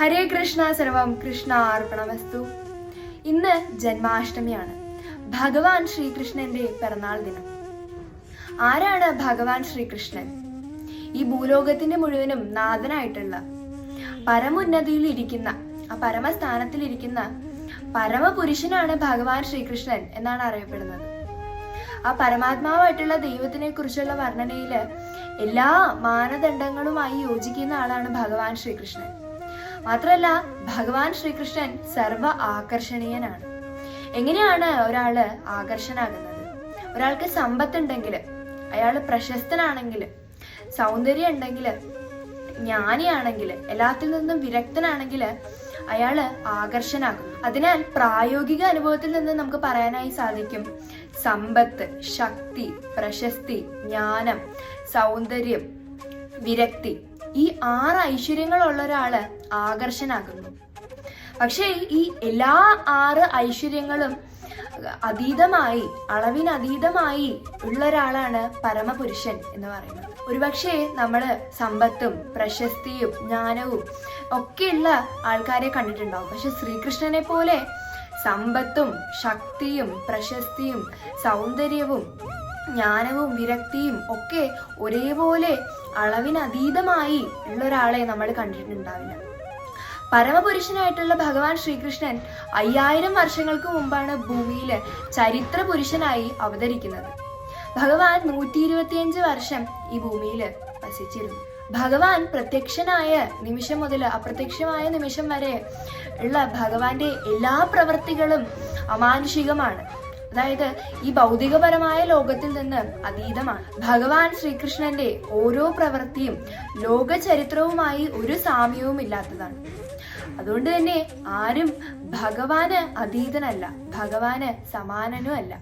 ഹരേ കൃഷ്ണ സർവം കൃഷ്ണ അർപ്പണമസ്തു. ഇന്ന് ജന്മാഷ്ടമിയാണ്. ഭഗവാൻ ശ്രീകൃഷ്ണന്റെ പിറന്നാൾ ദിനം. ആരാണ് ഭഗവാൻ ശ്രീകൃഷ്ണൻ? ഈ ഭൂലോകത്തിന്റെ മുഴുവനും നാഥനായിട്ടുള്ള പരമുന്നതിയിൽ ഇരിക്കുന്ന ആ പരമസ്ഥാനത്തിൽ ഇരിക്കുന്ന പരമപുരുഷനാണ് ഭഗവാൻ ശ്രീകൃഷ്ണൻ എന്നാണ് അറിയപ്പെടുന്നത്. ആ പരമാത്മാവായിട്ടുള്ള ദൈവത്തിനെ കുറിച്ചുള്ള വർണനയിൽ എല്ലാ മാനദണ്ഡങ്ങളുമായി യോജിക്കുന്ന ആളാണ് ഭഗവാൻ ശ്രീകൃഷ്ണൻ. മാത്രമല്ല ഭഗവാൻ ശ്രീകൃഷ്ണൻ സർവ ആകർഷണീയനാണ്. എങ്ങനെയാണ് ഒരാൾ ആകർഷനാകുന്നത്? ഒരാൾക്ക് സമ്പത്തുണ്ടെങ്കിൽ അയാൾ പ്രശസ്തനാണെങ്കിൽ സൗന്ദര്യം ഉണ്ടെങ്കിൽ ജ്ഞാനിയാണെങ്കിൽ എല്ലാത്തിൽ നിന്നും വിരക്തനാണെങ്കിൽ അയാൾ ആകർഷനാകും. അതിനാൽ പ്രായോഗിക അനുഭവത്തിൽ നിന്ന് നമുക്ക് പറയാനായി സാധിക്കും സമ്പത്ത് ശക്തി പ്രശസ്തി ജ്ഞാനം സൗന്ദര്യം വിരക്തി. ഈ ആറ് ഐശ്വര്യങ്ങളുള്ള ഒരാൾ ആകർഷനാകുന്നു. പക്ഷേ ഈ എല്ലാ ആറ് ഐശ്വര്യങ്ങളും അതീതമായി അളവിനതീതമായി ഉള്ള ഒരാളാണ് പരമപുരുഷൻ എന്ന് പറയുന്നത്. ഒരുപക്ഷെ നമ്മൾ സമ്പത്തും പ്രശസ്തിയും ജ്ഞാനവും ഒക്കെയുള്ള ആൾക്കാരെ കണ്ടിട്ടുണ്ടാവും. പക്ഷെ ശ്രീകൃഷ്ണനെ പോലെ സമ്പത്തും ശക്തിയും പ്രശസ്തിയും സൗന്ദര്യവും ജ്ഞാനവും വിരക്തിയും ഒക്കെ ഒരേപോലെ അളവിനതീതമായി ഉള്ള ഒരാളെ നമ്മൾ കണ്ടിട്ടുണ്ടാവില്ല. പരമപുരുഷനായിട്ടുള്ള ഭഗവാൻ ശ്രീകൃഷ്ണൻ അയ്യായിരം വർഷങ്ങൾക്ക് മുമ്പാണ് ഭൂമിയിൽ ചരിത്ര പുരുഷനായി അവതരിക്കുന്നത്. ഭഗവാൻ നൂറ്റി ഇരുപത്തിയഞ്ച് വർഷം ഈ ഭൂമിയിൽ വസിച്ചിരുന്നു. ഭഗവാൻ പ്രത്യക്ഷനായ നിമിഷം മുതൽ അപ്രത്യക്ഷമായ നിമിഷം വരെ ഉള്ള ഭഗവാന്റെ എല്ലാ പ്രവൃത്തികളും അമാനുഷികമാണ്. അതായത് ഈ ഭൗതികപരമായ ലോകത്തിൽ നിന്ന് അതീതമാണ്. ഭഗവാൻ ശ്രീകൃഷ്ണന്റെ ഓരോ പ്രവൃത്തിയും ലോക ചരിത്രവുമായി ഒരു സാമ്യവും ഇല്ലാത്തതാണ്. അതുകൊണ്ട് തന്നെ ആരും ഭഗവാന് അതീതനല്ല. ഭഗവാന് സമാനനും അല്ല